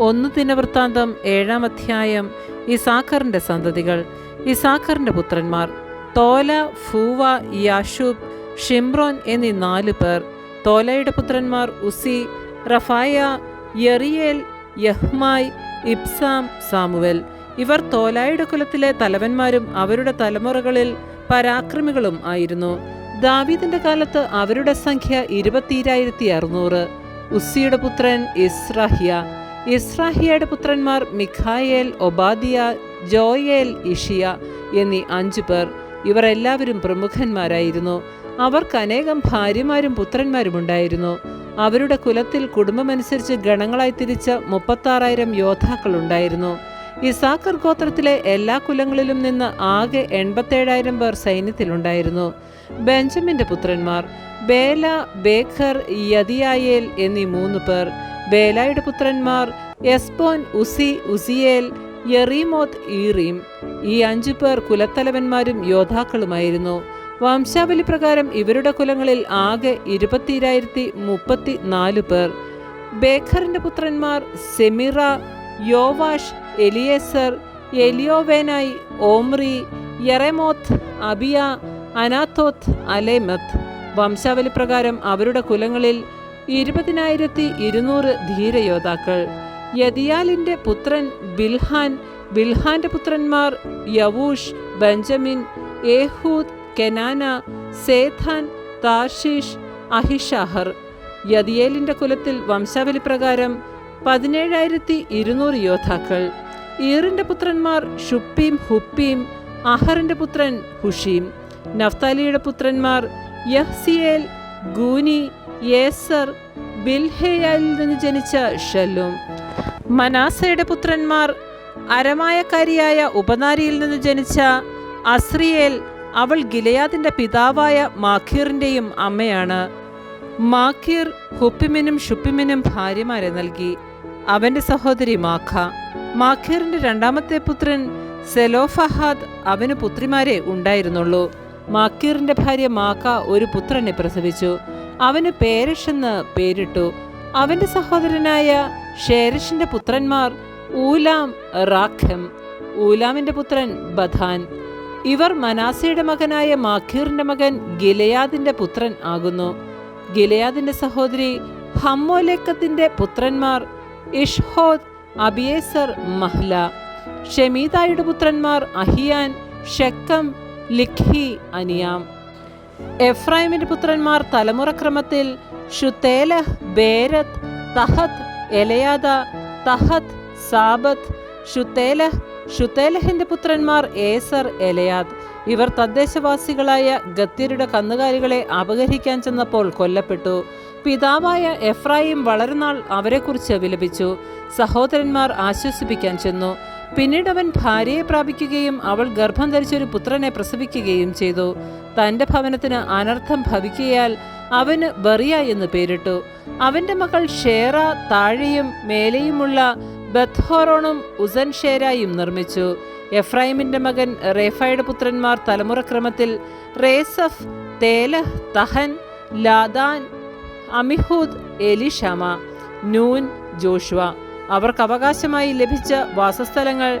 ഒന്ന് ദിനവൃത്താന്തം ഏഴാം അധ്യായം. ഇസാഖറിന്റെ സന്തതികൾ. ഇസാഖറിന്റെ പുത്രന്മാർ. തോല ഫൂവ യാഷൂബ് ഷിംറോൻ എന്നീ നാല് പേർ. തോലയുടെ പുത്രന്മാർ ഉസി റഫായ യറിയേൽ യഹ്മായി ഇബ്സാം സാമുവൽ. ഇവർ തോലായുടെ കുലത്തിലെ തലവന്മാരും അവരുടെ തലമുറകളിൽ പരാക്രമികളും ആയിരുന്നു. ദാവീദിന്റെ കാലത്ത് അവരുടെ സംഖ്യ ഇരുപത്തിരായിരത്തി അറുന്നൂറ് ഉസ്സിയുടെ പുത്രൻ ഇസ്രാഹിയ. ഇസ്രാഹിയയുടെ പുത്രന്മാർ മിഖായേൽ ഒബാദിയ ജോയേൽ ഇഷിയ എന്നീ അഞ്ചു പേർ ഇവരെല്ലാവരും പ്രമുഖന്മാരായിരുന്നു. അവർക്ക് അനേകം ഭാര്യമാരും പുത്രന്മാരും ഉണ്ടായിരുന്നു. അവരുടെ കുലത്തിൽ കുടുംബമനുസരിച്ച് ഗണങ്ങളായി തിരിച്ച മുപ്പത്താറായിരം യോദ്ധാക്കൾ ഉണ്ടായിരുന്നു. ഇസാക്കർ ഗോത്രത്തിലെ എല്ലാ കുലങ്ങളിലും നിന്ന് ആകെ എൺപത്തേഴായിരം പേർ സൈന്യത്തിലുണ്ടായിരുന്നു. ബെഞ്ചമിന്റെ പുത്രന്മാർ ബേല ബേഖർ യദിയായേൽ എന്നീ മൂന്ന് പേർ. ബേലായുടെ പുത്രന്മാർ എസ്പോൻ ഉസി ഉസിയേൽ യെറീമോത്ത് ഈറീം. ഈ അഞ്ചു പേർ കുലത്തലവന്മാരും യോദ്ധാക്കളുമായിരുന്നു. വംശാവലി പ്രകാരം ഇവരുടെ കുലങ്ങളിൽ ആകെ ഇരുപത്തിരായിരത്തി മുപ്പത്തി നാല് പേർ. ബേഖറിന്റെ പുത്രന്മാർ Zemira Joash Eliezer Elioenai Omri Jerimoth Abijah Anathoth Alemeth. വംശാവലി പ്രകാരം അവരുടെ കുലങ്ങളിൽ ഇരുപതിനായിരത്തി ഇരുന്നൂറ് ധീരയോദ്ധാക്കൾ. യദിയാലിന്റെ പുത്രൻ ബിൽഹാൻ ബിൽഹാന്റെ പുത്രന്മാർ യവൂഷ് ബെഞ്ചമിൻ ഏഹൂദ് കെനാന സേഥാൻ താർഷീഷ് അഹിഷാഹർ യദിയേലിന്റെ കുലത്തിൽ വംശാവലി പ്രകാരം പതിനേഴായിരത്തി ഇരുന്നൂറ് യോദ്ധാക്കൾ. ഈറിന്റെ പുത്രന്മാർ ഷുപ്പീം ഹുപ്പീം അഹറിന്റെ പുത്രൻ ഹുഷീം നഫ്താലിയുടെ പുത്രന്മാർ യഹ്സിയേൽ ഗൂനി യേസർ ബിൽഹേയാലിൽ നിന്ന് ജനിച്ച ഷല്ലും മനാസയുടെ പുത്രന്മാർ അരമായക്കാരിയായ ഉപനാരിയിൽ നിന്ന് ജനിച്ച അസ്രിയേൽ അവൾ ഗിലയാദിന്റെ പിതാവായ മാഖീറിന്റെയും അമ്മയാണ്. മാഖീർ ഹുപ്പിമിനും ഷുപ്പിമിനും ഭാര്യമാരെ നൽകി. അവന്റെ സഹോദരി മാഖ. മാഖീറിന്റെ രണ്ടാമത്തെ പുത്രൻ സെലോഫഹാദ് അവന് പുത്രിമാരെ ഉണ്ടായിരുന്നുള്ളൂ. മാക്കീറിന്റെ ഭാര്യ മാക്ക ഒരു പുത്രനെ പ്രസവിച്ചു. അവന് പേരഷ് എന്ന് പേരിട്ടു. അവന്റെ സഹോദരനായ ഷേരഷിന്റെ പുത്രന്മാർ ഊലാം റാഖം. ഊലാമിന്റെ പുത്രൻ ബഥാൻ. ഇവർ മനാസയുടെ മകനായ മാഖീറിന്റെ മകൻ ഗിലയാദിന്റെ പുത്രൻ ആകുന്നു. ഗിലയാദിന്റെ സഹോദരി ഹമ്മോലേക്കത്തിന്റെ പുത്രന്മാർ ഇഷ്ഹോദ് അബിയേസർ മഹ്ല. ഷെമീതായുടെ പുത്രന്മാർ അഹിയാൻ ഷെക്കം ലിഖി അനിയാം. എഫ്രൈമിന്റെ പുത്രന്മാർ തലമുറക്രമത്തിൽ ഷുത്തേലഹ് ബേരത് തഹത്ത് എലയാദ തഹത്ത് സാബത്ത് ഷുത്തേലഹ് ഷുത്തേലഹിന്റെ പുത്രന്മാർ ഏസർ എലയാദ്. ഇവർ തദ്ദേശവാസികളായ ഗത്തിരുടെ കന്നുകാലികളെ അപഹരിക്കാൻ ചെന്നപ്പോൾ കൊല്ലപ്പെട്ടു. പിതാവായ എഫ്രായിം വളരെ അവരെക്കുറിച്ച് വിലപിച്ചു. സഹോദരന്മാർ ആശ്വസിപ്പിക്കാൻ ചെന്നു. പിന്നീട് അവൻ ഭാര്യയെ പ്രാപിക്കുകയും അവൾ ഗർഭം ധരിച്ചൊരു പുത്രനെ പ്രസവിക്കുകയും ചെയ്തു. തന്റെ ഭവനത്തിന് അനർത്ഥം ഭവിക്കയാൽ അവന് ബറിയ എന്ന് പേരിട്ടു. അവന്റെ മകൾ ഷേറ താഴെയും മേലെയുമുള്ള ബത്ഹോറോണും ഉസൻ ഷേരായും നിർമ്മിച്ചു. എഫ്രൈമിന്റെ മകൻ റേഫയുടെ പുത്രന്മാർ തലമുറക്രമത്തിൽ റേസഫ് തേലഹ് തഹൻ ലാദാൻ അമിഹൂദ് എലിഷമ നൂൻ ജോഷുവ. അവർക്ക് അവകാശമായി ലഭിച്ച വാസസ്ഥലങ്ങൾ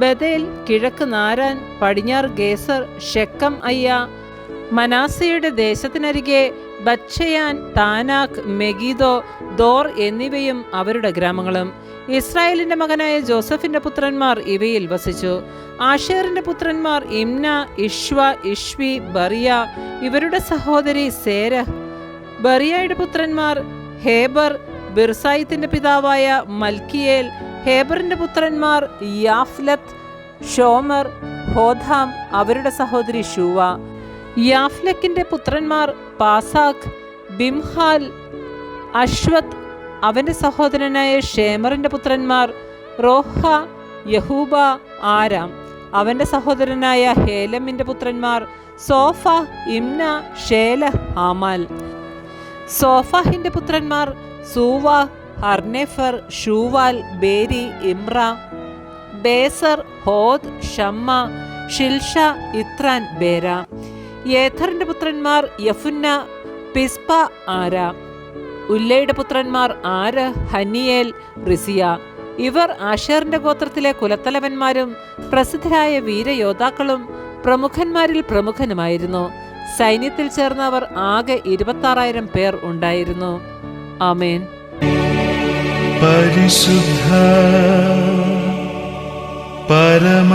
ബദേൽ കിഴക്ക് നാരാൻ പടിഞ്ഞാറ് ഗേസർ ഷെക്കം അയ്യ മനാസയുടെ ദേശത്തിനരികെ ബത്ഷയാൻ താനാക് മെഗീദോ ദോർ എന്നിവയും അവരുടെ ഗ്രാമങ്ങളും. ഇസ്രായേലിന്റെ മകനായ ജോസഫിന്റെ പുത്രന്മാർ ഇവയിൽ വസിച്ചു. ആഷേറിന്റെ പുത്രന്മാർ ഇംന ഇഷ്വ ഇഷ്വി ബറിയ ഇവരുടെ സഹോദരി സേര ബറിയയുടെ പുത്രന്മാർ ഹേബർ ബിർസായിത്തിന്റെ പിതാവായ മൽക്കിയേൽ. ഹേബറിന്റെ പുത്രന്മാർ യാഫ്ലത്ത് ഷോമർ ഹോധാം അവരുടെ സഹോദരി ഷൂവ. യാഫ്ലക്കിന്റെ പുത്രന്മാർ പാസാഖ് ബിംഹാൽ അശ്വത് അവന്റെ സഹോദരനായ ഷേമറിന്റെ പുത്രന്മാർ റോഹ യഹൂബ ആരാം. അവന്റെ സഹോദരനായ ഹേലമിന്റെ പുത്രന്മാർ സോഫ ഇംന ഷേല ഹാമാൽ. സോഫാഹിന്റെ പുത്രന്മാർ സൂവ ഹർനെഫർ ഷൂവാൽ ബേരി ഇമ്ര ബേസർ ഹോദ് ഷമ്മ ഷിൽഷ ഇത്രാൻ ബേര. യേഥറിന്റെ പുത്രന്മാർ യഫുന്ന പിസ്പ ആര ഉല്ലയുടെ പുത്രന്മാർ ആര് ഹനിയേൽ റിസിയ. ഇവർ ആഷേറിന്റെ ഗോത്രത്തിലെ കുലത്തലവന്മാരും പ്രസിദ്ധരായ വീരയോദ്ധാക്കളും പ്രമുഖന്മാരിൽ പ്രമുഖനുമായിരുന്നു. സൈന്യത്തിൽ ചേർന്നവർ ആകെ ഇരുപത്താറായിരം പേർ ഉണ്ടായിരുന്നു. ആമേൻ. പരിശുദ്ധ പരമ